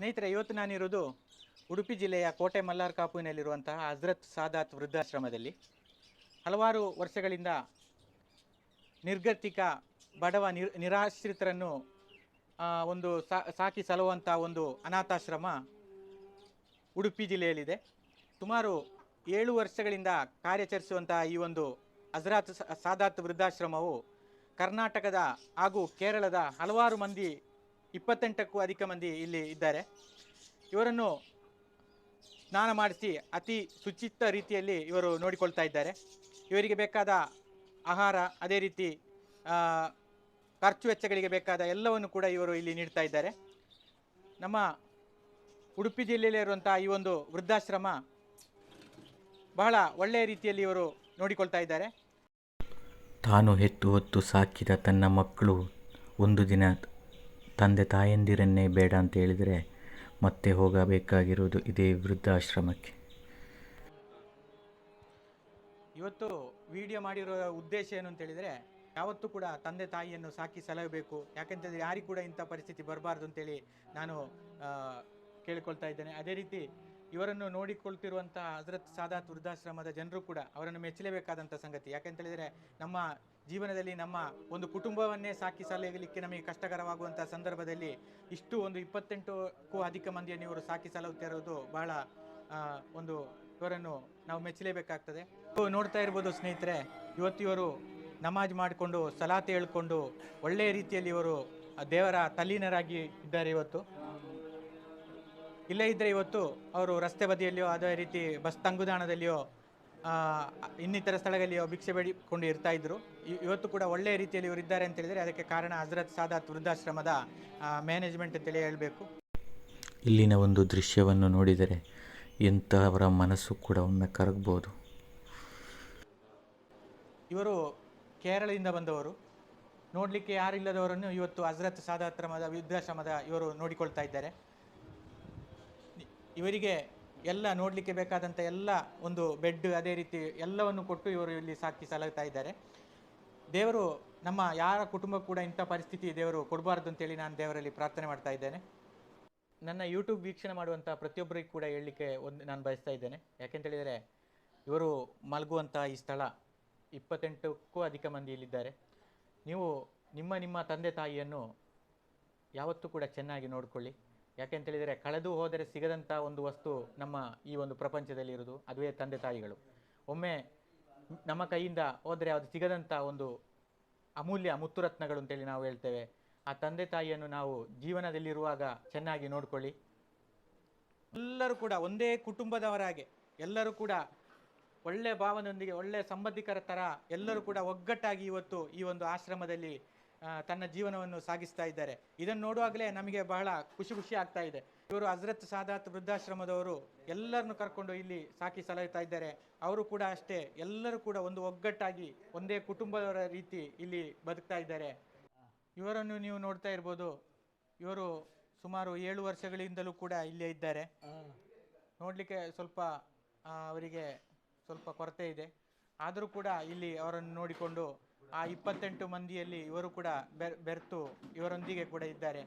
ಸ್ನೇಹಿತರೆ, ಇವತ್ತು ನಾನಿರೋದು ಉಡುಪಿ ಜಿಲ್ಲೆಯ ಕೋಟೆ ಮಲ್ಲಾರ್ ಕಾಪುವಿನಲ್ಲಿರುವಂತಹ ಹಜರತ್ ಸಾದಾತ್ ವೃದ್ಧಾಶ್ರಮದಲ್ಲಿ. ಹಲವಾರು ವರ್ಷಗಳಿಂದ ನಿರ್ಗತಿಕ ಬಡವ ನಿರ್, ನಿರಾಶ್ರಿತರನ್ನು ಒಂದು ಸಾಕಿ ಸಲುವಂಥ ಒಂದು ಅನಾಥಾಶ್ರಮ ಉಡುಪಿ ಜಿಲ್ಲೆಯಲ್ಲಿದೆ. ಸುಮಾರು ಏಳು ವರ್ಷಗಳಿಂದ ಕಾರ್ಯಾಚರಿಸುವಂತಹ ಈ ಒಂದು ಹಜರಾತ್ ಸಾದಾತ್ ವೃದ್ಧಾಶ್ರಮವು ಕರ್ನಾಟಕದ ಹಾಗೂ ಕೇರಳದ ಹಲವಾರು ಮಂದಿ ಇಪ್ಪತ್ತೆಂಟಕ್ಕೂ ಅಧಿಕ ಮಂದಿ ಇಲ್ಲಿ ಇದ್ದಾರೆ. ಇವರನ್ನು ಸ್ನಾನ ಮಾಡಿಸಿ ಅತಿ ಶುಚಿತ್ವ ರೀತಿಯಲ್ಲಿ ಇವರು ನೋಡಿಕೊಳ್ತಾ ಇದ್ದಾರೆ. ಇವರಿಗೆ ಬೇಕಾದ ಆಹಾರ, ಅದೇ ರೀತಿ ಖರ್ಚು ವೆಚ್ಚಗಳಿಗೆ ಬೇಕಾದ ಎಲ್ಲವನ್ನು ಕೂಡ ಇವರು ಇಲ್ಲಿ ನೀಡ್ತಾ ಇದ್ದಾರೆ. ನಮ್ಮ ಉಡುಪಿ ಜಿಲ್ಲೆಯಲ್ಲಿರುವಂಥ ಈ ಒಂದು ವೃದ್ಧಾಶ್ರಮ ಬಹಳ ಒಳ್ಳೆಯ ರೀತಿಯಲ್ಲಿ ಇವರು ನೋಡಿಕೊಳ್ತಾ ಇದ್ದಾರೆ. ತಾನು ಹೆತ್ತು ಹೊತ್ತು ಸಾಕಿದ ತನ್ನ ಮಕ್ಕಳು ಒಂದು ದಿನ ತಂದೆ ತಾಯಂದಿರನ್ನೇ ಬೇಡ ಅಂತ ಹೇಳಿದರೆ ಮತ್ತೆ ಹೋಗಬೇಕಾಗಿರುವುದು ಇದೇ ವೃದ್ಧಾಶ್ರಮಕ್ಕೆ. ಇವತ್ತು ವಿಡಿಯೋ ಮಾಡಿರೋ ಉದ್ದೇಶ ಏನು ಅಂತ ಹೇಳಿದರೆ ಯಾವತ್ತೂ ಕೂಡ ತಂದೆ ತಾಯಿಯನ್ನು ಸಾಕಿ ಸಲಹಬೇಕು. ಯಾಕಂತಂದರೆ ಯಾರಿಗೂ ಕೂಡ ಇಂಥ ಪರಿಸ್ಥಿತಿ ಬರಬಾರ್ದು ಅಂತೇಳಿ ನಾನು ಕೇಳಿಕೊಳ್ತಾ ಇದ್ದೇನೆ. ಅದೇ ರೀತಿ ಇವರನ್ನು ನೋಡಿಕೊಳ್ತಿರುವಂಥ ಹಜರತ್ ಸಾದಾತ್ ವೃದ್ಧಾಶ್ರಮದ ಜನರು ಕೂಡ ಅವರನ್ನು ಮೆಚ್ಚಲೇಬೇಕಾದಂಥ ಸಂಗತಿ. ಯಾಕೆಂತ ಹೇಳಿದರೆ ನಮ್ಮ ಜೀವನದಲ್ಲಿ ನಮ್ಮ ಒಂದು ಕುಟುಂಬವನ್ನೇ ಸಾಕಿ ಸಲಹಲಿಕ್ಕೆ ನಮಗೆ ಕಷ್ಟಕರವಾಗುವಂಥ ಸಂದರ್ಭದಲ್ಲಿ ಇಷ್ಟು ಒಂದು ಇಪ್ಪತ್ತೆಂಟಕ್ಕೂ ಅಧಿಕ ಮಂದಿಯನ್ನು ಇವರು ಸಾಕಿ ಸಲಹುತ್ತಿರೋದು ಬಹಳ ಒಂದು ಇವರನ್ನು ನಾವು ಮೆಚ್ಚಲೇಬೇಕಾಗ್ತದೆ. ನೋಡ್ತಾ ಇರ್ಬೋದು ಸ್ನೇಹಿತರೆ ಇವತ್ತಿವರು ನಮಾಜ್ ಮಾಡಿಕೊಂಡು ಸಲಾತೆ ಹೇಳ್ಕೊಂಡು ಒಳ್ಳೆಯ ರೀತಿಯಲ್ಲಿ ಇವರು ದೇವರ ತಲ್ಲೀನರಾಗಿ ಇದ್ದಾರೆ ಇವತ್ತು. ಇಲ್ಲೇ ಇದ್ದರೆ ಇವತ್ತು ಅವರು ರಸ್ತೆ ಬದಿಯಲ್ಲಿಯೋ, ಅದೇ ರೀತಿ ಬಸ್ ತಂಗುದಾಣದಲ್ಲಿಯೋ ಆ, ಸ್ಥಳಗಳಲ್ಲಿ ಅವರು ಭಿಕ್ಷೆ ಬೇಡಿಕೊಂಡು ಇರ್ತಾ ಇದ್ರು. ಇವತ್ತು ಕೂಡ ಒಳ್ಳೆಯ ರೀತಿಯಲ್ಲಿ ಇವರು ಇದ್ದಾರೆ ಅಂತ ಹೇಳಿದರೆ ಅದಕ್ಕೆ ಕಾರಣ ಹಜರತ್ ಸಾದಾತ್ ವೃದ್ಧಾಶ್ರಮದ ಮ್ಯಾನೇಜ್ಮೆಂಟ್ ಅಂತೇಳಿ ಹೇಳಬೇಕು. ಇಲ್ಲಿನ ಒಂದು ದೃಶ್ಯವನ್ನು ನೋಡಿದರೆ ಎಂಥವರ ಮನಸ್ಸು ಕೂಡ ಒಮ್ಮೆ ಕರಗ್ಬೋದು. ಇವರು ಕೇರಳದಿಂದ ಬಂದವರು. ನೋಡಲಿಕ್ಕೆ ಯಾರಿಲ್ಲದವರನ್ನು ಇವತ್ತು ಹಜರತ್ ಸಾದಾತ್ರಮದ ವೃದ್ಧಾಶ್ರಮದ ಇವರು ನೋಡಿಕೊಳ್ತಾ ಇದ್ದಾರೆ. ಇವರಿಗೆ ಎಲ್ಲ ನೋಡಲಿಕ್ಕೆ ಬೇಕಾದಂಥ ಎಲ್ಲ ಒಂದು ಬೆಡ್ ಅದೇ ರೀತಿ ಎಲ್ಲವನ್ನು ಕೊಟ್ಟು ಇವರು ಇಲ್ಲಿ ಸಾಕಿ ಸಲಹುತ್ತಾ ಇದ್ದಾರೆ. ದೇವರು ನಮ್ಮ ಯಾರ ಕುಟುಂಬ ಕೂಡ ಇಂಥ ಪರಿಸ್ಥಿತಿ ದೇವರು ಕೊಡಬಾರ್ದು ಅಂತೇಳಿ ನಾನು ದೇವರಲ್ಲಿ ಪ್ರಾರ್ಥನೆ ಮಾಡ್ತಾ ಇದ್ದೇನೆ. ನನ್ನ ಯೂಟ್ಯೂಬ್ ವೀಕ್ಷಣೆ ಮಾಡುವಂಥ ಪ್ರತಿಯೊಬ್ಬರಿಗೂ ಕೂಡ ಹೇಳಲಿಕ್ಕೆ ಒಂದು ನಾನು ಬಯಸ್ತಾ ಇದ್ದೇನೆ. ಯಾಕೆಂತೇಳಿದರೆ ಇವರು ಮಲಗುವಂಥ ಈ ಸ್ಥಳ ಇಪ್ಪತ್ತೆಂಟಕ್ಕೂ ಅಧಿಕ ಮಂದಿ ಇಲ್ಲಿದ್ದಾರೆ. ನೀವು ನಿಮ್ಮ ನಿಮ್ಮ ತಂದೆ ತಾಯಿಯನ್ನು ಯಾವತ್ತೂ ಕೂಡ ಚೆನ್ನಾಗಿ ನೋಡಿಕೊಳ್ಳಿ. ಯಾಕೆಂತೇಳಿದರೆ ಕಳೆದು ಹೋದರೆ ಸಿಗದಂಥ ಒಂದು ವಸ್ತು ನಮ್ಮ ಈ ಒಂದು ಪ್ರಪಂಚದಲ್ಲಿ ಇರೋದು ಅದುವೇ ತಂದೆ ತಾಯಿಗಳು. ಒಮ್ಮೆ ನಮ್ಮ ಕೈಯಿಂದ ಹೋದರೆ ಅದು ಸಿಗದಂಥ ಒಂದು ಅಮೂಲ್ಯ ಮುತ್ತುರತ್ನಗಳು ಅಂತೇಳಿ ನಾವು ಹೇಳ್ತೇವೆ. ಆ ತಂದೆ ತಾಯಿಯನ್ನು ನಾವು ಜೀವನದಲ್ಲಿರುವಾಗ ಚೆನ್ನಾಗಿ ನೋಡಿಕೊಳ್ಳಿ. ಎಲ್ಲರೂ ಕೂಡ ಒಂದೇ ಕುಟುಂಬದವರಾಗೆ, ಎಲ್ಲರೂ ಕೂಡ ಒಳ್ಳೆಯ ಭಾವನೆಯೊಂದಿಗೆ ಒಳ್ಳೆಯ ಸಂಬಂಧಿಕರ ಥರ ಎಲ್ಲರೂ ಕೂಡ ಒಗ್ಗಟ್ಟಾಗಿ ಇವತ್ತು ಈ ಒಂದು ಆಶ್ರಮದಲ್ಲಿ ತನ್ನ ಜೀವನವನ್ನು ಸಾಗಿಸ್ತಾ ಇದ್ದಾರೆ. ಇದನ್ನು ನೋಡುವಾಗಲೇ ನಮಗೆ ಬಹಳ ಖುಷಿ ಖುಷಿ ಆಗ್ತಾ ಇದೆ. ಇವರು ಹಜರತ್ ಸಾದಾತ್ ವೃದ್ಧಾಶ್ರಮದವರು ಎಲ್ಲರನ್ನು ಕರ್ಕೊಂಡು ಇಲ್ಲಿ ಸಾಕಿ ಸಲಹುತ್ತಾ ಇದ್ದಾರೆ. ಅವರು ಕೂಡ ಅಷ್ಟೇ ಎಲ್ಲರೂ ಕೂಡ ಒಂದು ಒಗ್ಗಟ್ಟಾಗಿ ಒಂದೇ ಕುಟುಂಬದವರ ರೀತಿ ಇಲ್ಲಿ ಬದುಕ್ತಾ ಇದ್ದಾರೆ. ಇವರನ್ನು ನೀವು ನೋಡ್ತಾ ಇರ್ಬೋದು. ಇವರು ಸುಮಾರು ಏಳು ವರ್ಷಗಳಿಂದಲೂ ಕೂಡ ಇಲ್ಲೇ ಇದ್ದಾರೆ. ನೋಡಲಿಕ್ಕೆ ಸ್ವಲ್ಪ ಅವರಿಗೆ ಸ್ವಲ್ಪ ಕೊರತೆ ಇದೆ. ಆದರೂ ಕೂಡ ಇಲ್ಲಿ ಅವರನ್ನು ನೋಡಿಕೊಂಡು ಆ ಇಪ್ಪತ್ತೆಂಟು ಮಂದಿಯಲ್ಲಿ ಇವರು ಕೂಡ ಬೆರ್ ಬೆರ್ತು ಇವರೊಂದಿಗೆ ಕೂಡ ಇದ್ದಾರೆ.